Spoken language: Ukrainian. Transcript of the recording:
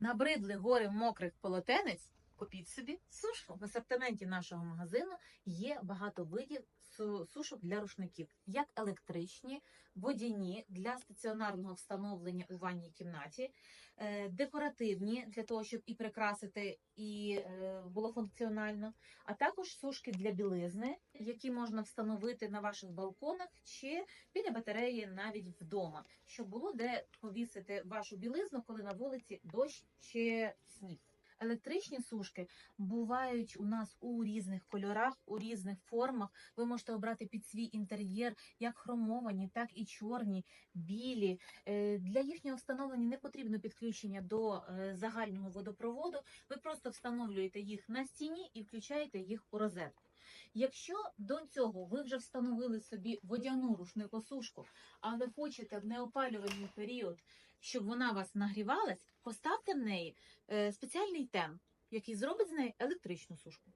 Набридли гори мокрих полотенець. Купіть собі сушку. В асортименті нашого магазину є багато видів сушок для рушників, як електричні, водяні для стаціонарного встановлення у ванній кімнаті, е, декоративні для того, щоб і прикрасити, і е, було функціонально, а також сушки для білизни, які можна встановити на ваших балконах чи біля батареї навіть вдома, щоб було де повісити вашу білизну, коли на вулиці дощ чи сніг. Електричні сушки бувають у нас у різних кольорах, у різних формах. Ви можете обрати під свій інтер'єр як хромовані, так і чорні, білі. Е, Для їхнього встановлення не потрібно підключення до е, загального водопроводу. Ви просто встановлюєте їх на стіні і включаєте їх у розетку. Якщо до цього ви вже встановили собі водяну рушникосушку, але хочете в неопалювальний період, щоб вона вас нагрівалась, поставте в неї е, спеціальний темп, який зробить з неї електричну сушку.